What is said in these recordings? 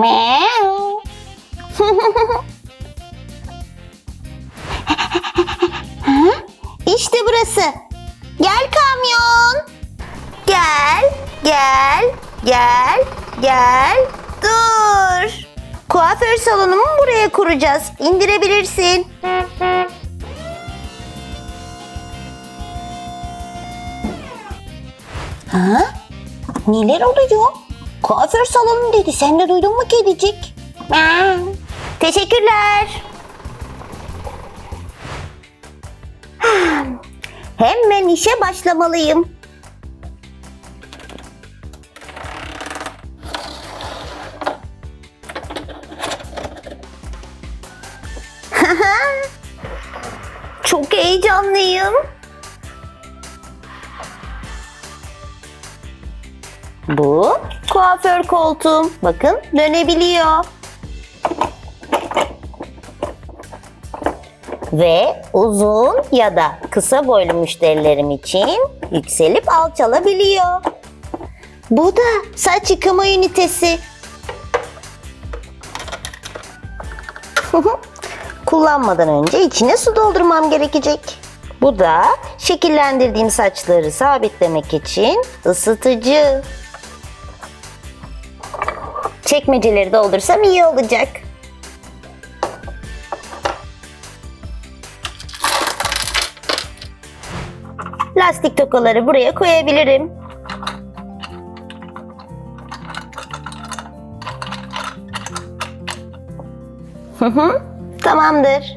İşte burası. Gel kamyon. Gel, gel, gel, gel. Dur. Kuaför salonumu buraya kuracağız. İndirebilirsin. Ha? Neler oluyor? Kuaför salonu dedi. Sen de duydun mu kedicik? Teşekkürler. Hemen işe başlamalıyım. Çok heyecanlıyım. Bu kuaför koltuğum. Bakın dönebiliyor. Ve uzun ya da kısa boylu müşterilerim için yükselip alçalabiliyor. Bu da saç yıkama ünitesi. Kullanmadan önce içine su doldurmam gerekecek. Bu da şekillendirdiğim saçları sabitlemek için ısıtıcı. Çekmeceleri doldursam iyi olacak. Lastik tokaları buraya koyabilirim. Hı hı, tamamdır.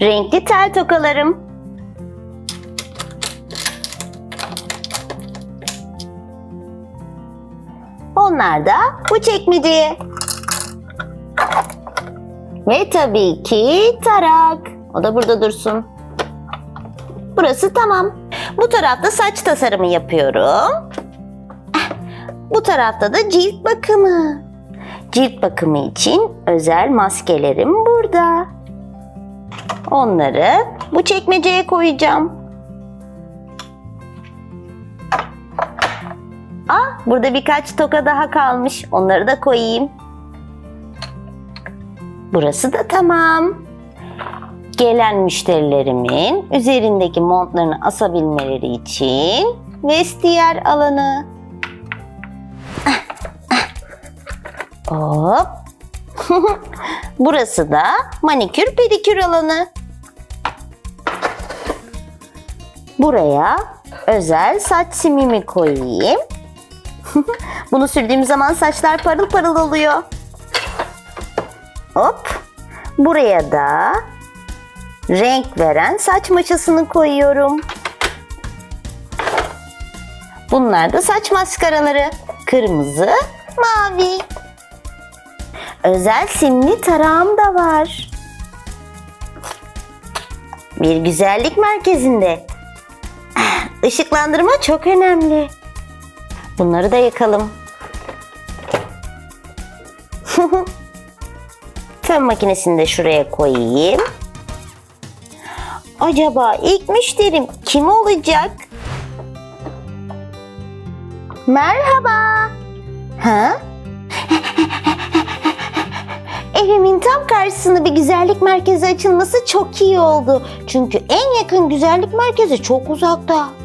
Renkli tel tokalarım. Onlar da bu çekmeceye. Ve tabii ki tarak. O da burada dursun. Burası tamam. Bu tarafta saç tasarımı yapıyorum. Eh, Bu tarafta da cilt bakımı. Cilt bakımı için özel maskelerim burada. Onları bu çekmeceye koyacağım. Ah, burada birkaç toka daha kalmış. Onları da koyayım. Burası da tamam gelen müşterilerimin üzerindeki montlarını asabilmeleri için vestiyer alanı. Hop. Burası da manikür pedikür alanı. Buraya özel saç simimi koyayım. Bunu sürdüğüm zaman saçlar parıl parıl oluyor. Hop. Buraya da renk veren saç maşasını koyuyorum. Bunlar da saç maskaraları. Kırmızı, mavi. Özel simli tarağım da var. Bir güzellik merkezinde. Işıklandırma çok önemli. Bunları da yakalım. Fön makinesini de şuraya koyayım. Acaba ilk müşterim kim olacak? Merhaba. Ha? Evimin tam karşısında bir güzellik merkezi açılması çok iyi oldu. Çünkü en yakın güzellik merkezi çok uzakta.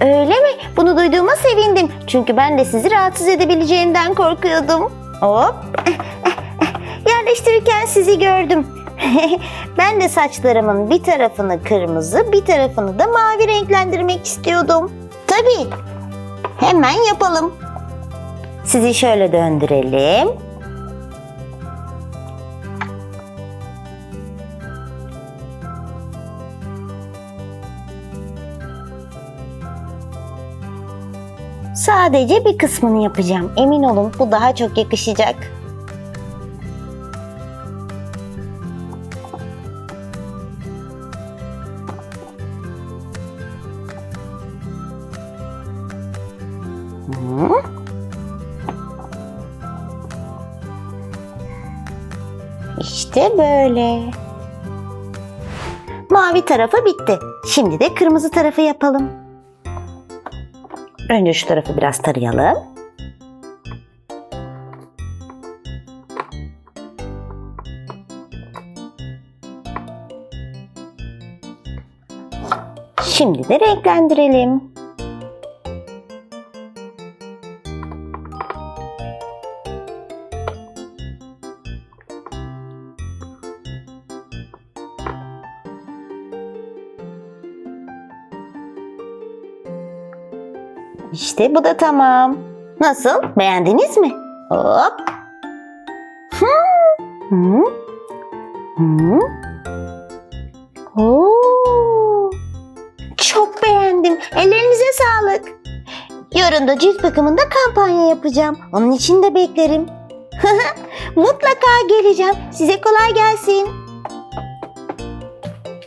Öyle mi? Bunu duyduğuma sevindim. Çünkü ben de sizi rahatsız edebileceğimden korkuyordum. Hop. Yerleştirirken sizi gördüm. ben de saçlarımın bir tarafını kırmızı, bir tarafını da mavi renklendirmek istiyordum. Tabii. Hemen yapalım. Sizi şöyle döndürelim. Sadece bir kısmını yapacağım. Emin olun bu daha çok yakışacak. İşte böyle. Mavi tarafı bitti. Şimdi de kırmızı tarafı yapalım. Önce şu tarafı biraz tarayalım. Şimdi de renklendirelim. İşte bu da tamam. Nasıl? Beğendiniz mi? Hop. Hı. Hı. Hı. Oo. Çok beğendim. Ellerinize sağlık. Yarın da cilt bakımında kampanya yapacağım. Onun için de beklerim. Mutlaka geleceğim. Size kolay gelsin.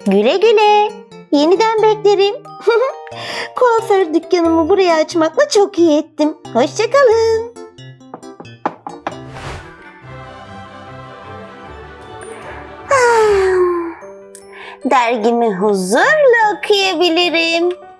Güle güle. Yeniden beklerim. Kuaför dükkanımı buraya açmakla çok iyi ettim. Hoşçakalın. Dergimi huzurla okuyabilirim.